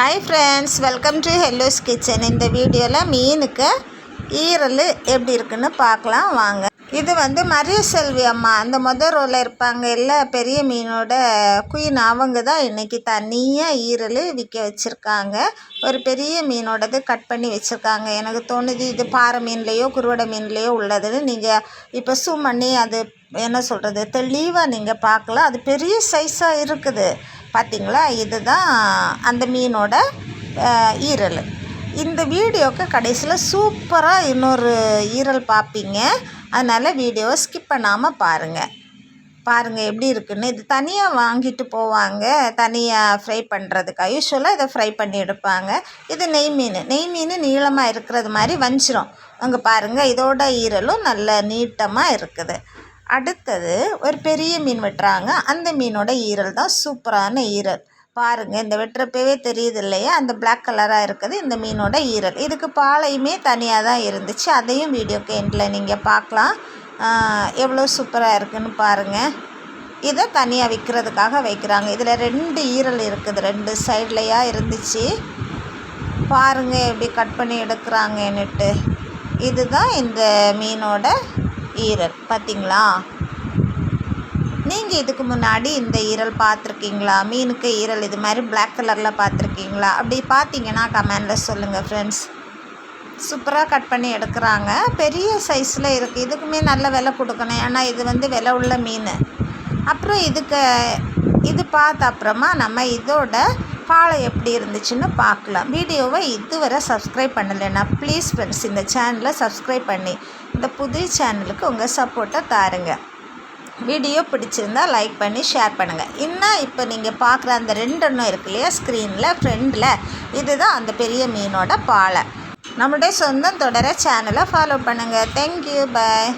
Hi friends welcome to hello's kitchen இந்த வீடியோவில் மீனுக்கு ஈரல் எப்படி இருக்குன்னு பார்க்கலாம் வாங்க. இது வந்து மரிய செல்வி அம்மா. அந்த முதல் ரோவில் இருப்பாங்க இல்லை பெரிய மீனோட குயின் அவங்க தான் இன்றைக்கி தனியாக ஈரல் விற்க வச்சுருக்காங்க. ஒரு பெரிய மீனோடது கட் பண்ணி வச்சுருக்காங்க. எனக்கு தோணுது இது பாறை மீன்லேயோ குருவடை மீன்லேயோ உள்ளதுன்னு நீங்கள் இப்போ சூம் பண்ணி அது என்ன சொல்கிறது தெளிவாக நீங்கள் பார்க்கலாம். அது பெரிய சைஸாக இருக்குது. பார்த்திங்களா இதுதான் அந்த மீனோட ஈரல். இந்த வீடியோக்கு கடைசியில் சூப்பராக இன்னொரு ஈரல் பார்ப்பீங்க அதனால் வீடியோவை ஸ்கிப் பண்ணாமல் பாருங்கள் பாருங்கள் எப்படி இருக்குன்னு. இது தனியாக வாங்கிட்டு போவாங்க. தனியாக ஃப்ரை பண்ணுறதுக்காக யூஸ்வலாக இதை ஃப்ரை பண்ணி எடுப்பாங்க. இது நெய் மீன். நெய் மீன் நீளமாக இருக்கிறது மாதிரி வஞ்சிரும். அங்கே பாருங்கள் இதோட ஈரலும் நல்ல நீட்டமாக இருக்குது. அடுத்தது ஒரு பெரிய மீன் வெட்டுறாங்க. அந்த மீனோட ஈரல் தான் சூப்பரான ஈரல். பாருங்கள் இந்த வெட்டுறப்பவே தெரியுது இல்லையா அந்த பிளாக் கலராக இருக்குது இந்த மீனோட ஈரல். இதுக்கு பாலையுமே தனியாக தான் இருந்துச்சு. அதையும் வீடியோக்கு எண்டில் நீங்கள் பார்க்கலாம். எவ்வளோ சூப்பராக இருக்குன்னு பாருங்கள் இதை தனியாக விற்கிறதுக்காக வைக்கிறாங்க. இதில் ரெண்டு ஈரல் இருக்குது. ரெண்டு சைட்லையாக இருந்துச்சு. பாருங்கள் எப்படி கட் பண்ணி எடுக்கிறாங்கன்னுட்டு. இதுதான் இந்த மீனோட ஈரல் பார்த்தீங்களா நீங்கள் இதுக்கு முன்னாடி இந்த ஈரல் பார்த்துருக்கீங்களா மீனுக்கு ஈரல் இது மாதிரி பிளாக் கலரில் பார்த்துருக்கீங்களா அப்படி பார்த்தீங்கன்னா கமெண்டில் சொல்லுங்கள் ஃப்ரெண்ட்ஸ் சூப்பராக கட் பண்ணி எடுக்கிறாங்க. பெரிய சைஸில் இருக்குது இதுக்குமே நல்ல விலை கொடுக்கணும். ஏன்னா இது வந்து விலை உள்ள மீன். அப்புறம் இதுக்கு இது பார்த்த அப்புறமா நம்ம இதோட பாலை எப்படி இருந்துச்சுன்னு பார்க்கலாம். வீடியோவை இதுவரை சப்ஸ்கிரைப் பண்ணலைன்னா ப்ளீஸ் ஃப்ரெண்ட்ஸ் இந்த சேனலை சப்ஸ்கிரைப் பண்ணி இந்த புது சேனலுக்கு உங்கள் சப்போர்ட்டை தாருங்க. வீடியோ பிடிச்சிருந்தா லைக் பண்ணி ஷேர் பண்ணுங்கள் இன்னும் இப்போ நீங்கள் பார்க்குற அந்த ரெண்டெண்ணம் இருக்கு இல்லையா ஸ்க்ரீனில் ஃப்ரெண்டில் இதுதான் அந்த பெரிய மீனோட பாலை. நம்முடைய சொந்தம் தொடர சேனலை ஃபாலோ பண்ணுங்கள் தேங்க்யூ பாய்